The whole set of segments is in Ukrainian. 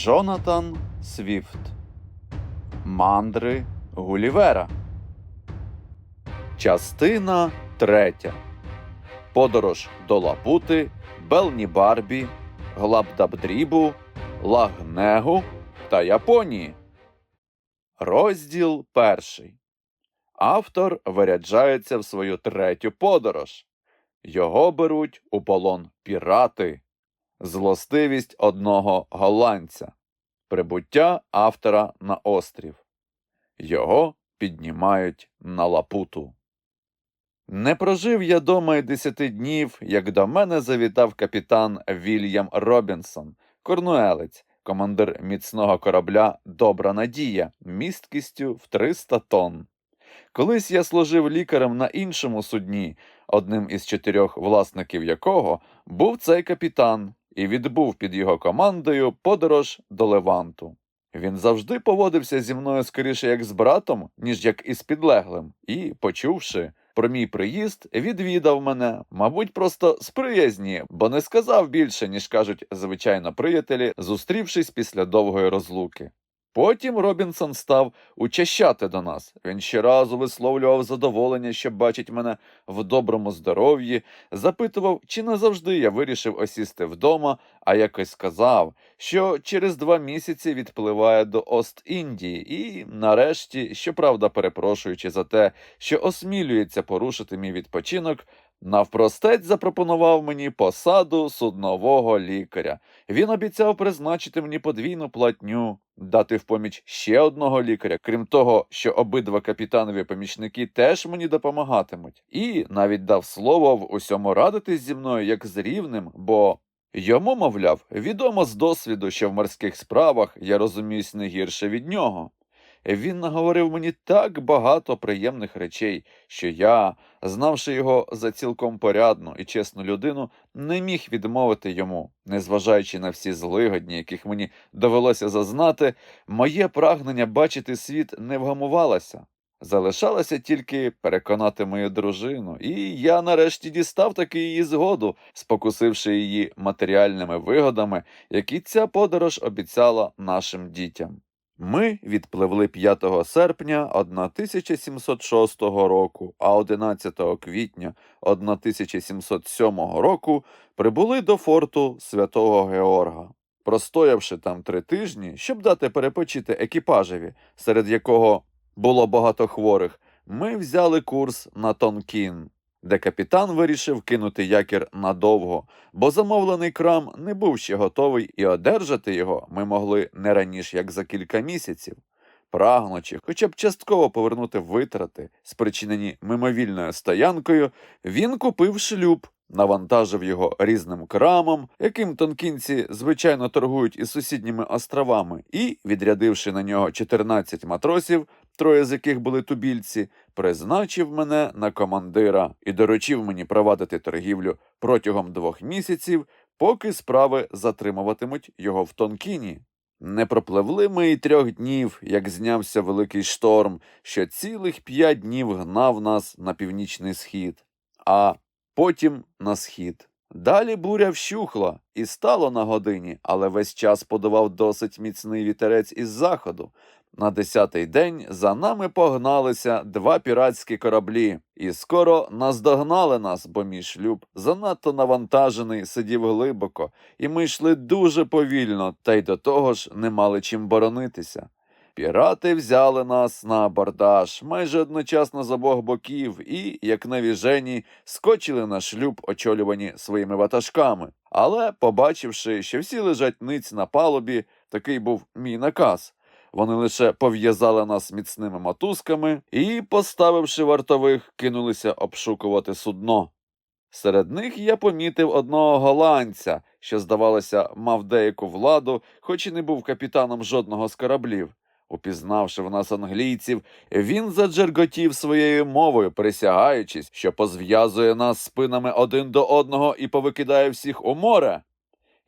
Джонатан Свіфт Мандри Гулівера. Частина третя. Подорож до Лапути, Белні Барбі, Глабдабдрібу, Лагнегу та Японії. Розділ перший. Автор виряджається в свою третю подорож. Його беруть у полон пірати. Злостивість одного голландця. Прибуття автора на острів. Його піднімають на лапуту. Не прожив я дома й десяти днів, як до мене завітав капітан Вільям Робінсон, корнуелець, командир міцного корабля Добра Надія, місткістю в 300 тонн. Колись я служив лікарем на іншому судні, одним із чотирьох власників якого був цей капітан, і відбув під його командою подорож до Леванту. Він завжди поводився зі мною скоріше як з братом, ніж як із підлеглим, і, почувши про мій приїзд, відвідав мене, мабуть, просто з приязні, бо не сказав більше, ніж кажуть звичайно приятелі, зустрівшись після довгої розлуки. Потім Робінсон став учащати до нас. Він щоразу висловлював задоволення, що бачить мене в доброму здоров'ї, запитував, чи назавжди я вирішив осісти вдома, а якось сказав, що через два місяці відпливає до Ост-Індії і, нарешті, щоправда, перепрошуючи за те, що осмілюється порушити мій відпочинок, навпростець запропонував мені посаду суднового лікаря. Він обіцяв призначити мені подвійну платню, дати в поміч ще одного лікаря, крім того, що обидва капітанові помічники теж мені допомагатимуть, і навіть дав слово в усьому радитись зі мною як з рівним, бо йому, мовляв, відомо з досвіду, що в морських справах я розуміюсь не гірше від нього. Він наговорив мені так багато приємних речей, що я, знавши його за цілком порядну і чесну людину, не міг відмовити йому, незважаючи на всі злигодні, яких мені довелося зазнати, моє прагнення бачити світ не вгамувалося. Залишалося тільки переконати мою дружину, і я нарешті дістав таки її згоду, спокусивши її матеріальними вигодами, які ця подорож обіцяла нашим дітям. Ми відпливли 5 серпня 1706 року, а 11 квітня 1707 року прибули до форту святого Георга. Простоявши там три тижні, щоб дати перепочити екіпажеві, серед якого було багато хворих, ми взяли курс на Тонкін, де капітан вирішив кинути якір надовго, бо замовлений крам не був ще готовий, і одержати його ми могли не раніше як за кілька місяців. Прагнучи, хоча б частково повернути витрати, спричинені мимовільною стоянкою, він купив шлюб, навантажив його різним крамом, яким тонкінці звичайно торгують із сусідніми островами, і, відрядивши на нього 14 матросів, троє з яких були тубільці, призначив мене на командира і доручив мені провадити торгівлю протягом двох місяців, поки справи затримуватимуть його в Тонкіні. Не пропливли ми й трьох днів, як знявся великий шторм, що цілих п'ять днів гнав нас на північний схід, а потім на схід. Далі буря вщухла і стало на годині, але весь час подував досить міцний вітерець із заходу. На десятий день за нами погналися два піратські кораблі, і скоро наздогнали нас, бо мій шлюб занадто навантажений, сидів глибоко, і ми йшли дуже повільно, та й до того ж не мали чим боронитися. Пірати взяли нас на абордаж майже одночасно з обох боків і, як навіжені, скочили на шлюб, очолювані своїми ватажками. Але, побачивши, що всі лежать ниць на палубі, такий був мій наказ. Вони лише пов'язали нас міцними мотузками і, поставивши вартових, кинулися обшукувати судно. Серед них я помітив одного голландця, що, здавалося, мав деяку владу, хоч і не був капітаном жодного з кораблів. Упізнавши в нас англійців, він заджерготів своєю мовою, присягаючись, що позв'язує нас спинами один до одного і повикидає всіх у море.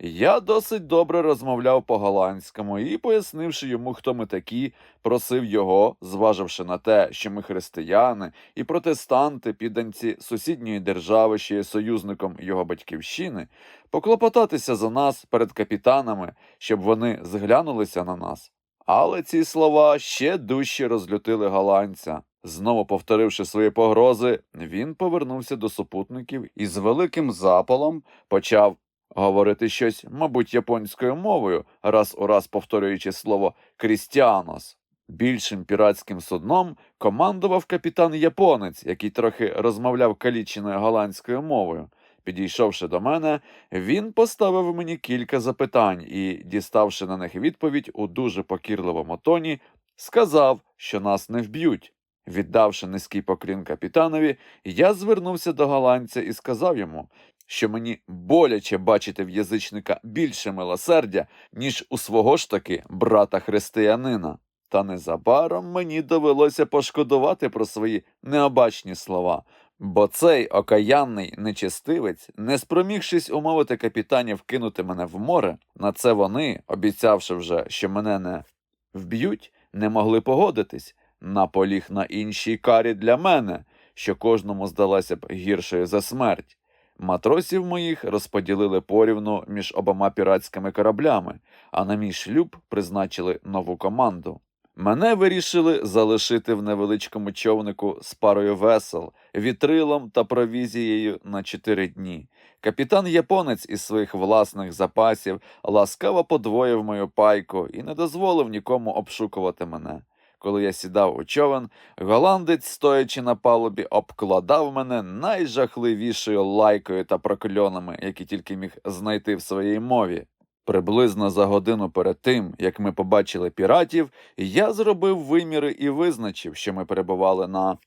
Я досить добре розмовляв по-голландському і, пояснивши йому, хто ми такі, просив його, зваживши на те, що ми християни і протестанти, підданці сусідньої держави, що є союзником його батьківщини, поклопотатися за нас перед капітанами, щоб вони зглянулися на нас. Але ці слова ще дужче розлютили голландця. Знову повторивши свої погрози, він повернувся до супутників і з великим запалом почав говорити щось, мабуть, японською мовою, раз у раз повторюючи слово «крістіанос». Більшим піратським судном командував капітан японець, який трохи розмовляв каліченою голландською мовою. Підійшовши до мене, він поставив мені кілька запитань і, діставши на них відповідь у дуже покірливому тоні, сказав, що нас не вб'ють. Віддавши низький поклін капітанові, я звернувся до голландця і сказав йому, що мені боляче бачити в язичника більше милосердя, ніж у свого ж таки брата християнина. Та незабаром мені довелося пошкодувати про свої необачні слова, бо цей окаянний нечестивець, не спромігшись умовити капітанів кинути мене в море, на це вони, обіцявши вже, що мене не вб'ють, не могли погодитись, наполіг на іншій карі для мене, що кожному здалася б гіршою за смерть. Матросів моїх розподілили порівну між обома піратськими кораблями, а на мій шлюб призначили нову команду. Мене вирішили залишити в невеличкому човнику з парою весел, вітрилом та провізією на чотири дні. Капітан японець із своїх власних запасів ласкаво подвоїв мою пайку і не дозволив нікому обшукувати мене. Коли я сідав у човен, голландець, стоячи на палубі, обкладав мене найжахливішою лайкою та прокльонами, які тільки міг знайти в своїй мові. Приблизно за годину перед тим, як ми побачили піратів, я зробив виміри і визначив, що ми перебували на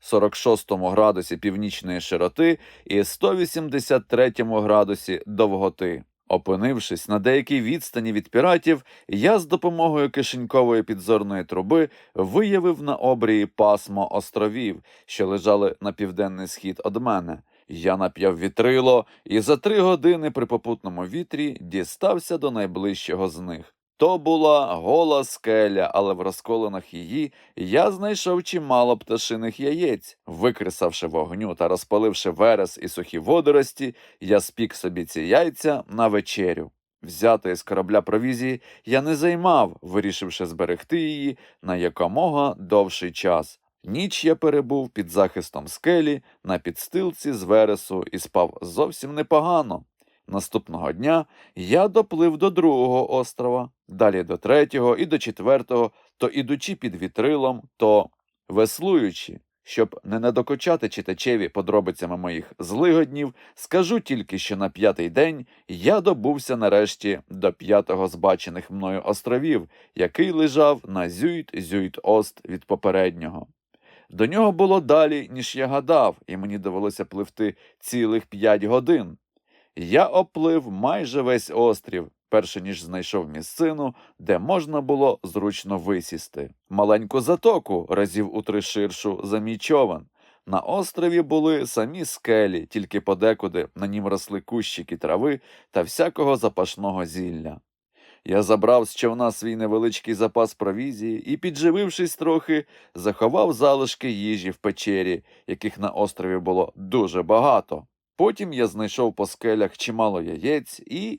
46 градусі північної широти і 183 градусі довготи. Опинившись на деякій відстані від піратів, я з допомогою кишенькової підзорної труби виявив на обрії пасмо островів, що лежали на південний схід од мене. Я нап'яв вітрило і за три години при попутному вітрі дістався до найближчого з них. То була гола скеля, але в розколинах її я знайшов чимало пташиних яєць. Викресавши вогню та розпаливши верес і сухі водорості, я спік собі ці яйця на вечерю. Взятої з корабля провізії я не займав, вирішивши зберегти її на якомога довший час. Ніч я перебув під захистом скелі на підстилці з вересу і спав зовсім непогано. Наступного дня я доплив до другого острова, далі до третього і до четвертого, то ідучи під вітрилом, то веслуючи. Щоб не надокочати читачеві подробицями моїх злигоднів, скажу тільки, що на п'ятий день я добувся нарешті до п'ятого з бачених мною островів, який лежав на зюйт-зюйт-ост від попереднього. До нього було далі, ніж я гадав, і мені довелося пливти цілих п'ять годин. Я оплив майже весь острів, перше ніж знайшов місцину, де можна було зручно висісти. Маленьку затоку разів у три ширшу за мій човен. На острові були самі скелі, тільки подекуди на нім росли кущики трави та всякого запашного зілля. Я забрав з човна свій невеличкий запас провізії і, підживившись трохи, заховав залишки їжі в печері, яких на острові було дуже багато. Потім я знайшов по скелях чимало яєць і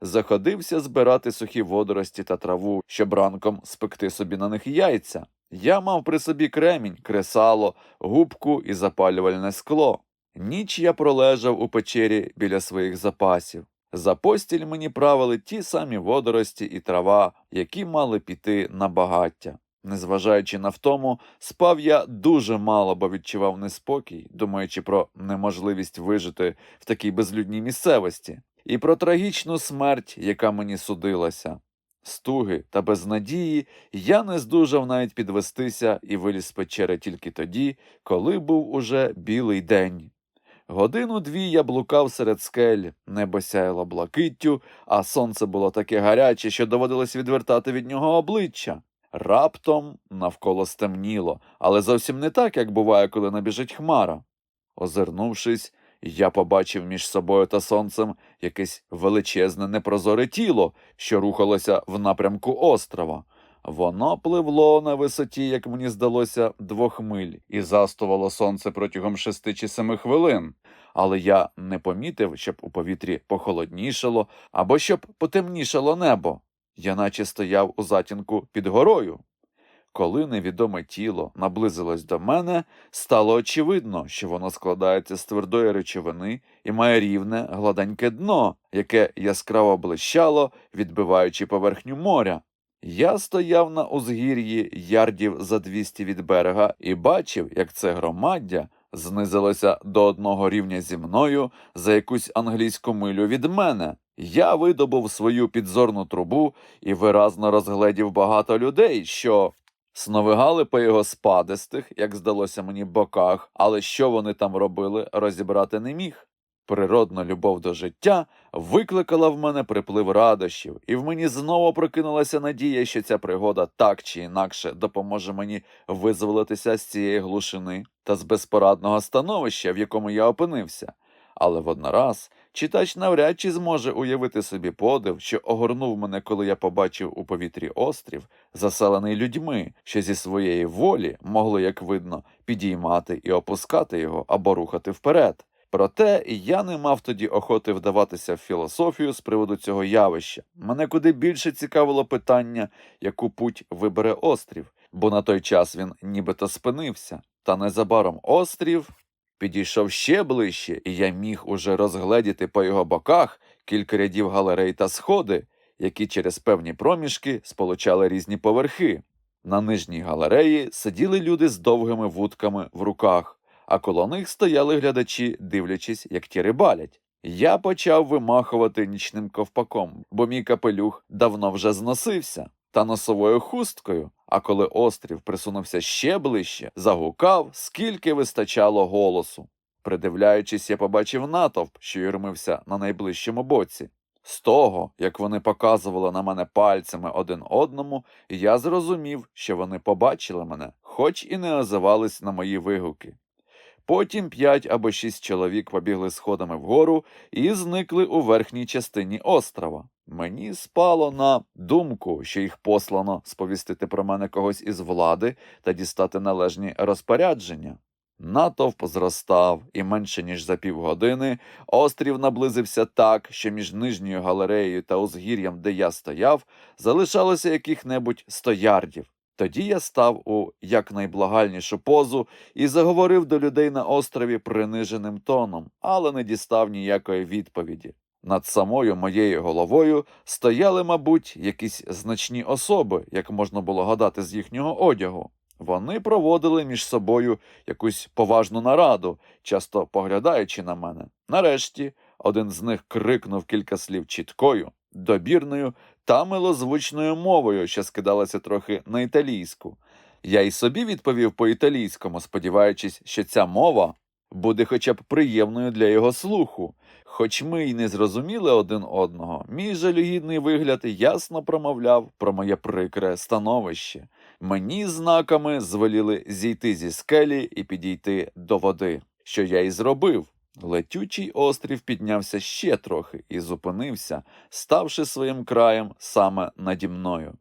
заходився збирати сухі водорості та траву, щоб ранком спекти собі на них яйця. Я мав при собі кремінь, кресало, губку і запалювальне скло. Ніч я пролежав у печері біля своїх запасів. За постіль мені правили ті самі водорості і трава, які мали піти на багаття. Незважаючи на втому, спав я дуже мало, бо відчував неспокій, думаючи про неможливість вижити в такій безлюдній місцевості, і про трагічну смерть, яка мені судилася. Стуги та безнадії я не здужав навіть підвестися і виліз з печери тільки тоді, коли був уже білий день. Годину дві я блукав серед скель, небо сяяло блакиттю, а сонце було таке гаряче, що доводилось відвертати від нього обличчя. Раптом навколо стемніло, але зовсім не так, як буває, коли набіжить хмара. Озирнувшись, Я побачив між собою та сонцем якесь величезне непрозоре тіло, що рухалося в напрямку острова. Воно пливло на висоті, як мені здалося, двох миль, і застувало сонце протягом шести чи семи хвилин. Але я не помітив, щоб у повітрі похолоднішало або щоб потемнішало небо. Я наче стояв у затінку під горою. Коли невідоме тіло наблизилось до мене, стало очевидно, що воно складається з твердої речовини і має рівне гладеньке дно, яке яскраво блищало, відбиваючи поверхню моря. Я стояв на узгір'ї ярдів за 200 від берега і бачив, як це громаддя знизилося до одного рівня зі мною за якусь англійську милю від мене. Я видобув свою підзорну трубу і виразно розгледів багато людей, що сновигали по його спадистих, як здалося мені, боках, але що вони там робили, розібрати не міг. Природна любов до життя викликала в мене приплив радощів, і в мені знову прокинулася надія, що ця пригода так чи інакше допоможе мені визволитися з цієї глушини та з безпорадного становища, в якому я опинився. Але воднораз читач навряд чи зможе уявити собі подив, що огорнув мене, коли я побачив у повітрі острів, заселений людьми, що зі своєї волі могли, як видно, підіймати і опускати його або рухати вперед. Проте я не мав тоді охоти вдаватися в філософію з приводу цього явища. Мене куди більше цікавило питання, яку путь вибере острів, бо на той час він нібито спинився. Та незабаром острів підійшов ще ближче, і я міг уже розгледіти по його боках кілька рядів галерей та сходи, які через певні проміжки сполучали різні поверхи. На нижній галереї сиділи люди з довгими вудками в руках а коло них стояли глядачі, дивлячись, як ті рибалять. Я почав вимахувати нічним ковпаком, бо мій капелюх давно вже зносився, та носовою хусткою. А коли острів присунувся ще ближче, загукав, скільки вистачало голосу. Придивляючись, я побачив натовп, що юрмився на найближчому боці. З того, як вони показували на мене пальцями один одному, я зрозумів, що вони побачили мене, хоч і не озивались на мої вигуки. Потім п'ять або шість чоловік побігли сходами вгору і зникли у верхній частині острова. Мені спало на думку, що їх послано сповістити про мене когось із влади та дістати належні розпорядження. Натовп зростав, і менше ніж за півгодини острів наблизився так, що між нижньою галереєю та узгір'ям, де я стояв, залишалося яких-небудь сто ярдів. Тоді я став у якнайблагальнішу позу і заговорив до людей на острові приниженим тоном, але не дістав ніякої відповіді. Над самою моєю головою стояли, мабуть, якісь значні особи, як можна було гадати з їхнього одягу. Вони проводили між собою якусь поважну нараду, часто поглядаючи на мене. Нарешті один з них крикнув кілька слів чіткою, добірною та милозвучною мовою, що скидалася трохи на італійську. Я й собі відповів по-італійському, сподіваючись, що ця мова буде хоча б приємною для його слуху. Хоч ми й не зрозуміли один одного, мій жалюгідний вигляд ясно промовляв про моє прикре становище. Мені знаками звеліли зійти зі скелі і підійти до води, що я й зробив. Летючий острів піднявся ще трохи і зупинився, ставши своїм краєм саме наді мною.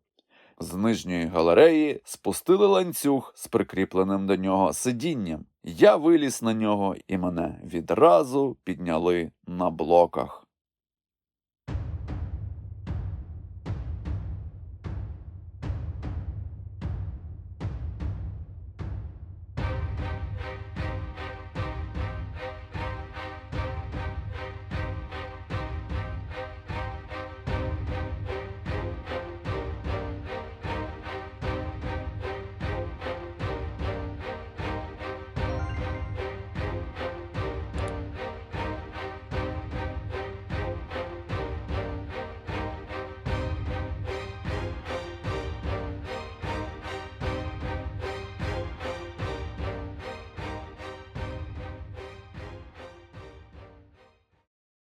З нижньої галереї спустили ланцюг з прикріпленим до нього сидінням. Я виліз на нього, і мене відразу підняли на блоках.